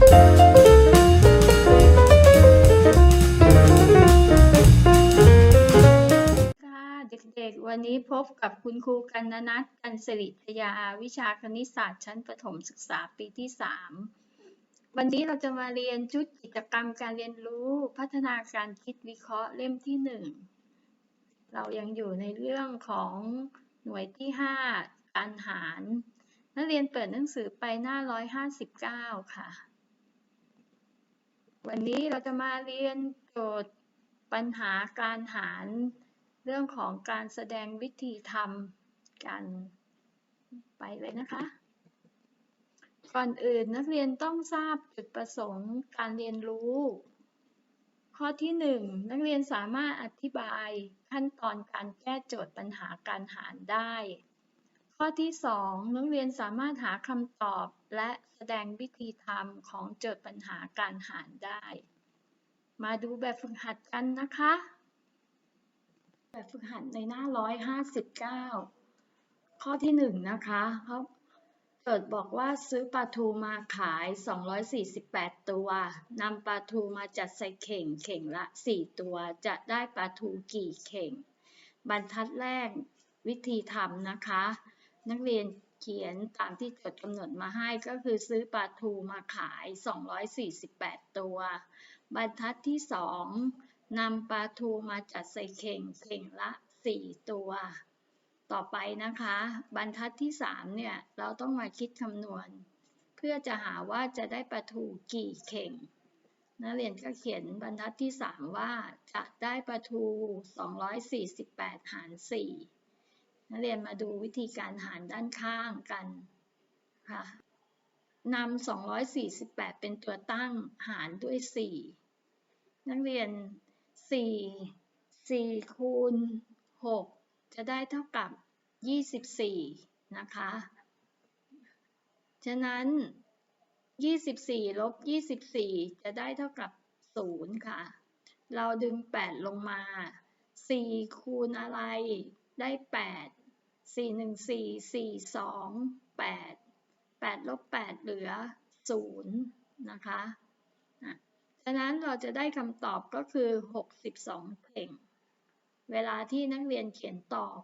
เด็กๆ วันนี้พบกับคุณครูกันนนัทกันสิริทยาวิชาคณิตศาสตร์ชั้นประถมศึกษาปีที่ 3 วันนี้เราจะมาเรียนชุดกิจกรรมการเรียนรู้ พัฒนาการคิดวิเคราะห์เล่มที่ 1 เรายังอยู่ในเรื่องของหน่วยที่ 5 การหาร นักเรียนเปิดหนังสือไปหน้า 159 ค่ะ วันนี้เราจะมาเรียนโจทย์ปัญหาการหารเรื่องของการแสดงวิธีทำกันไปเลยนะคะ ก่อนอื่นนักเรียนต้องทราบจุดประสงค์การเรียนรู้ ข้อที่ 1 นักเรียนสามารถอธิบายขั้นตอนการแก้โจทย์ปัญหาการหารได้ ข้อที่ 2 นักเรียนสามารถหาคำตอบ และแสดงวิธีทำของโจทย์ปัญหาการหารได้ มาดูแบบฝึกหัดกันนะคะ แบบฝึกหัดในหน้า 159 ข้อที่ 1 นะคะเขาเกิดบอกว่าซื้อปลาทูมาขาย 248 ตัวนำปลาทูมาจัดใส่เข่งเข่งละ 4 ตัวจะได้ปลาทูกี่เข่ง บรรทัดแรกวิธีทำนะคะ นักเรียน เขียนตามที่จดกำหนดมาให้ก็คือซื้อปลาทูมาขาย 248 ตัว บรรทัดที่ 2นำปลาทูมาจัดใส่เข่งเข่งละ 4 ตัว ต่อไปนะคะ บรรทัดที่ 3 เนี่ย เราต้องมาคิดคำนวณ เพื่อจะหาว่าจะได้ปลาทูกี่เข่งนักเรียนก็เขียนบรรทัดที่ 3 ว่าจะได้ปลาทู 248 หาร 4 นักเรียนมาดูวิธีการหารด้านข้างกันค่ะนำ248 เป็นตัวตั้งหารด้วย 4 นักเรียน 4 4 คูณ 6 จะได้เท่ากับ 24 นะคะ ฉะนั้น 24 ลบ 24 จะได้เท่ากับ 0 ค่ะ เราดึง 8 ลงมา 4 คูณอะไรได้ 8 4 1 4 4 2 8 8ลบ8เหลือ 0 นะคะฉะนั้นเราจะได้คำตอบก็คือ 62 เข่ง เวลาที่นักเรียนเขียนตอบ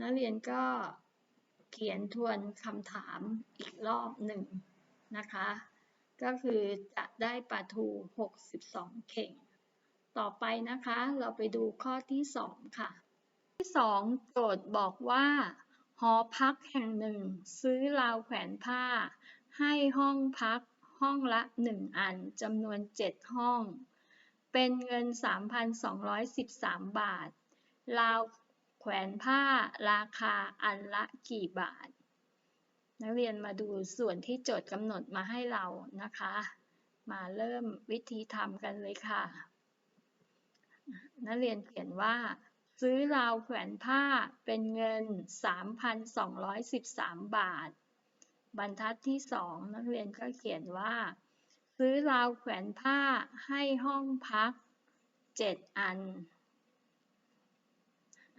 นักเรียนก็เขียนทวนคำถามอีกรอบหนึ่งนะคะ ก็คือจะได้ปลาทู 62 เข่ง ต่อไปนะคะ เราไปดูข้อที่ 2 ค่ะ ที่2โจทย์บอกว่า หอพักแห่งหนึ่ง ซื้อราวแขวนผ้า ให้ห้องพักห้องละ 1 อันจำนวน 7 ห้อง เป็นเงิน 3,213 บาท ราวแขวนผ้าราคาอันละกี่บาท นักเรียนมาดูส่วนที่โจทย์กำหนดมาให้เรานะคะ มาเริ่มวิธีทำกันเลยค่ะ นักเรียนเขียนว่า ซื้อราวแขวนผ้าเป็นเงิน 3,213 บาท บรรทัดที่ 2 นักเรียนก็เขียนว่า ซื้อราวแขวนผ้าให้ห้องพัก 7 อัน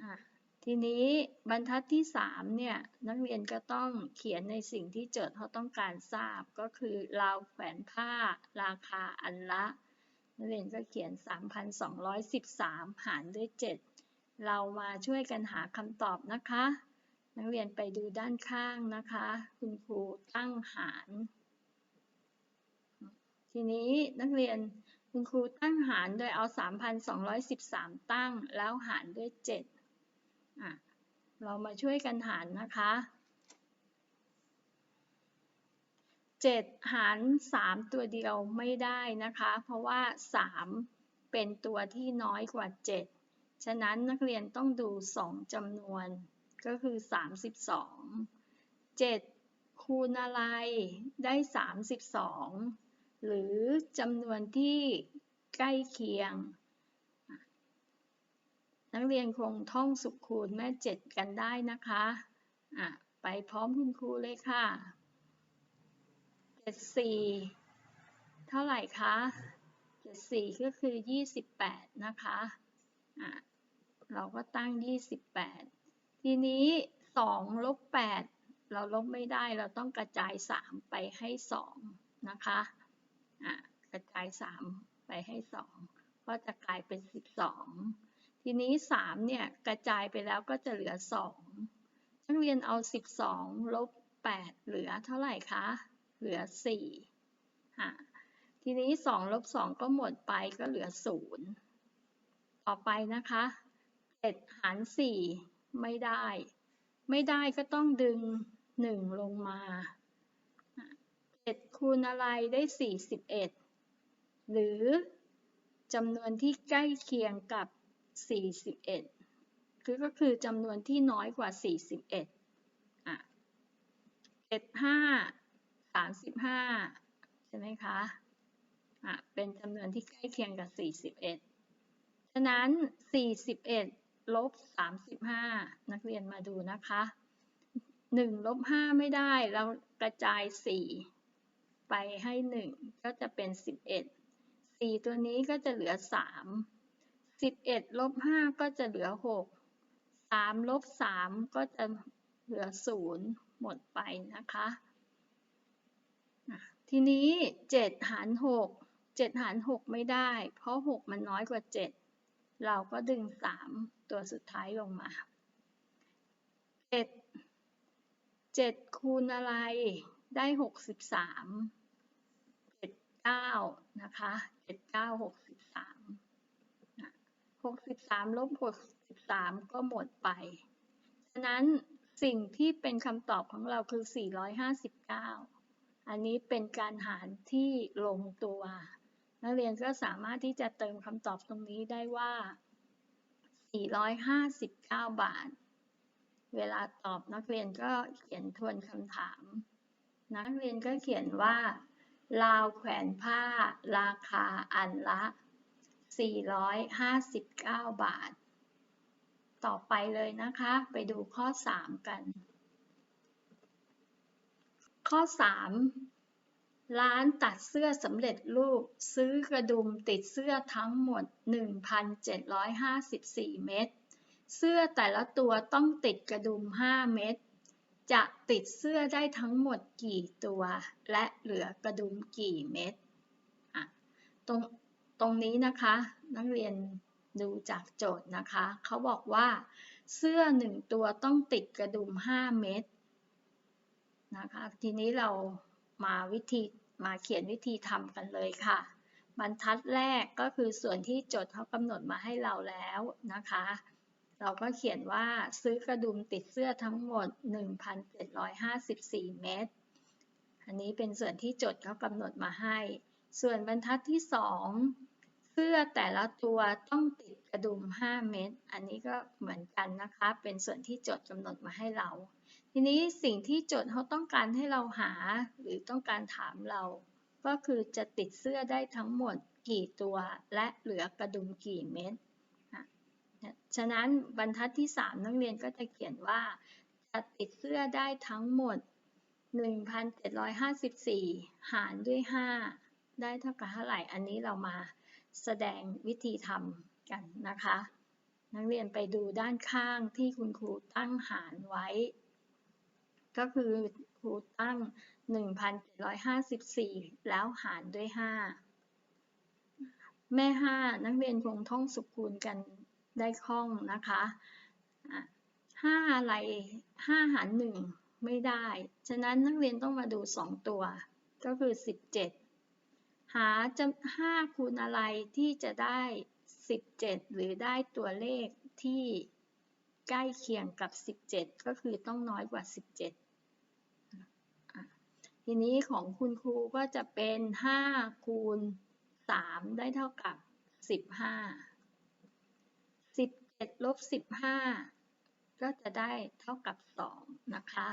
อทีนี้บรรทัดที่ 3 เนี่ย นักเรียนก็ต้องเขียนในสิ่งที่โจทย์เขาต้องการทราบก็คือราวแขวนผ้าราคาอันละนักเรียนก็เขียน 3,213 หารด้วย 7 เรามาช่วยกันหาคำตอบนะคะ นักเรียนไปดูด้านข้างนะคะ คุณครูตั้งหาร ทีนี้นักเรียนคุณครูตั้งหารโดยเอา 3,213 ตั้งแล้วหารด้วย 7 อะ เรามาช่วยกันหารนะคะ 7 หาร 3 ตัวเดียวไม่ได้นะคะ เพราะว่า 3 เป็นตัวที่น้อยกว่า 7 ฉะนั้นนักเรียนต้องดู 2จำนวนก็คือ 32 7คูณอะไรได้ 32 หรือจำนวนที่ใกล้เคียง นักเรียนคงท่องสุขคูณแม่ 7 กันได้นะคะะไปพร้อมคุณครูเลยค่ะ 74 เท่าไหร่คะ 74 ก็คือ 28 นะคะะ เราก็ตั้ง 28 ทีนี้ 2 ลบ 8 เราลบไม่ได้ เราต้องกระจาย 3 ไปให้ 2 นะคะะกระจายสามไปให้สองก็จะกลายเป็นสิบสองทีนี้สามเนี่ย กระจายไปแล้วก็จะเหลือสองนักเรียนเอาสิบสองลบแปดเหลือเท่าไหร่คะ เหลือสี่อะทีนี้สองลบสองก็หมดไปก็เหลือศูนย์ ต่อไปนะคะเจ็ดหารสี่ไม่ได้ ไม่ได้ก็ต้องดึงหนึ่งลงมาเจ็ดคูณอะไรได้สี่สิบเอ็ดหรือจำนวนที่ใกล้เคียงกับสี่สิบเอ็ดคือก็คือจำนวนที่น้อยกว่าสี่สิบเอ็ดอะเจ็ดห้าสามสิบห้าใช่ไหมคะอะเป็นจำนวนที่ใกล้เคียงกับสี่สิบเอ็ดะนั้นสี่สิบเอ็ดลบสามสิบห้านักเรียนมาดูนะคะหนึ่งลบห้าไม่ได้ เรากระจายสี่ไปให้หนึ่งก็จะเป็นสิบเอ็ดสี่ตัวนี้ก็จะเหลือสามสิบเอ็ดลบห้าก็จะเหลือหกสามลบสามก็จะเหลือศูนย์หมดไปนะคะ ทีนี้เจ็ดหารหกเจ็ดหารหกไม่ได้ เพราะหกมันน้อยกว่าเจ็ด เราก็ดึงสามตัวสุดท้ายลงมาเจ็ดเจ็ดคูณอะไรได้หกสิบสามเจ็ดเก้านะคะเจ็ดเก้าหกสิบสามหกสิบสามลบหกสิบสามก็หมดไป ฉะนั้นสิ่งที่เป็นคำตอบของเราคือ 459 อันนี้เป็นการหารที่ลงตัว นักเรียนก็สามารถที่จะเติมคำตอบตรงนี้ได้ว่า 459 บาท เวลาตอบนักเรียนก็เขียนทวนคำถาม นักเรียนก็เขียนว่า ลาวแขวนผ้า ราคาอันละ 459 บาท ต่อไปเลยนะคะ ไปดูข้อ 3 กัน ข้อ 3 ร้านตัดเสื้อสำเร็จรูป ซื้อกระดุมติดเสื้อทั้งหมด 1,754 เม็ด เสื้อแต่ละตัวต้องติดกระดุม 5 เม็ด จะติดเสื้อได้ทั้งหมดกี่ตัว และเหลือกระดุมกี่เม็ดตรงตรงนี้นะคะ นักเรียนดูจากโจทย์นะคะ เขาบอกว่าเสื้อหนึ่งตัวต้องติดกระดุม 5 เม็ดนะคะ ทีนี้เรา มาวิธีมาเขียนวิธีทำกันเลยค่ะ บรรทัดแรกก็คือส่วนที่โจทย์เขากำหนดมาให้เราแล้วนะคะ เราก็เขียนว่าซื้อกระดุมติดเสื้อทั้งหมด 1,754 เม็ดอันนี้เป็นส่วนที่โจทย์เขากำหนดมาให้ ส่วนบรรทัดที่ 2 เสื้อแต่ละตัวต้องติดกระดุม 5 เม็ด อันนี้ก็เหมือนกันนะคะ เป็นส่วนที่โจทย์กำหนดมาให้เรา ทีนี้สิ่งที่โจทย์เขาต้องการให้เราหา หรือต้องการถามเรา ก็คือจะติดเสื้อได้ทั้งหมดกี่ตัว และเหลือกระดุมกี่เม็ดฉะนั้นบรรทัดที่ 3 นักเรียนก็จะเขียนว่าจะติดเสื้อได้ทั้งหมด 1,754 หารด้วย 5 ได้เท่ากับเท่าไหร่ อันนี้เรามาแสดงวิธีทำกันนะคะ นักเรียนไปดูด้านข้างที่คุณครูตั้งหารไว้ ก็คือครูตั้ง 1,754 แล้วหารด้วย 5 แม่ 5 นักเรียนคงท่องสุคูณกันได้คล่องนะคะ5อะไร5หาร 1 ไม่ได้ ฉะนั้นนักเรียนต้องมาดู 2 ตัว ก็คือ 17 หาจะ5คูณอะไรที่จะได้ 17 หรือได้ตัวเลขที่ใกล้เคียงกับ 17 ก็คือต้องน้อยกว่า 17 ทีนี้ของคุณครูก็จะเป็น5คูณ3ได้เท่ากับ 15 17ลบ15 ก็จะได้เท่ากับ 2 นะคะ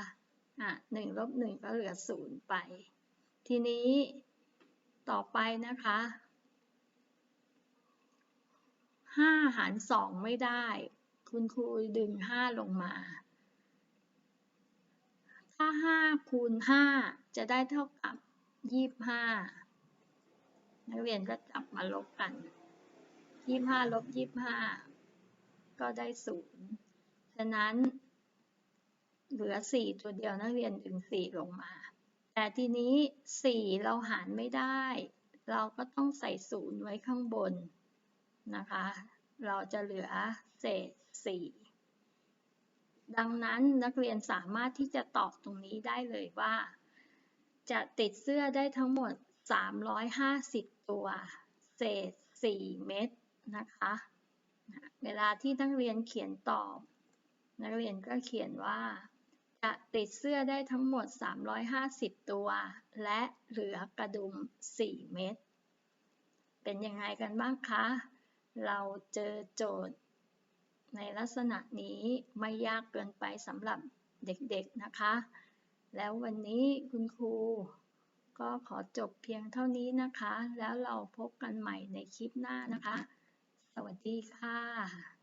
อะ1ลบ1ก็เหลือ 0 ไป ทีนี้ต่อไปนะคะห้าหารสองไม่ได้ คุณครูดึงห้าลงมา ถ้าห้า คูณห้าจะได้เท่ากับยี่ห้านักเรียนก็จับมาลบกันยี่ห้าลบยี่ห้าก็ได้ศูนย์ฉะนั้นเหลือสี่ตัวเดียวนักเรียนดึงสี่ลงมา แต่ทีนี้ 4 เราหารไม่ได้ เราก็ต้องใส่ศูนย์ไว้ข้างบนนะคะ เราจะเหลือเศษ 4 ดังนั้นนักเรียนสามารถที่จะตอบตรงนี้ได้เลยว่า จะติดเสื้อได้ทั้งหมด 350 ตัว เศษ 4 เม็ดนะคะ เวลาที่นักเรียนเขียนตอบ นักเรียนก็เขียนว่า จะติดเสื้อได้ทั้งหมด 350 ตัว และเหลือกระดุม 4 เม็ดเป็นยังไงกันบ้างคะ เราเจอโจทย์ ในลักษณะนี้ไม่ยากเกินไปสำหรับเด็กๆนะคะ แล้ววันนี้คุณครู ก็ขอจบเพียงเท่านี้นะคะ แล้วเราพบกันใหม่ในคลิปหน้านะคะ สวัสดีค่ะ